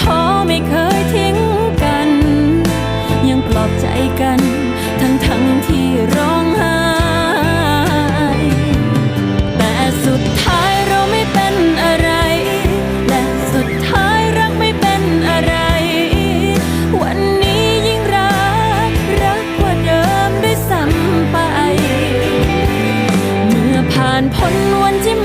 ท้อไม่เคยทิ้งกัน ยังปลอบใจกัน ทั้งทั้งที่ร้องไห้แต่สุดท้ายเราไม่เป็นอะไร และสุดท้ายรักไม่เป็นอะไร วันนี้ยิ่งรัก รักกว่าเดิมด้วยซ้ำไป เมื่อผ่านพ้นวันที่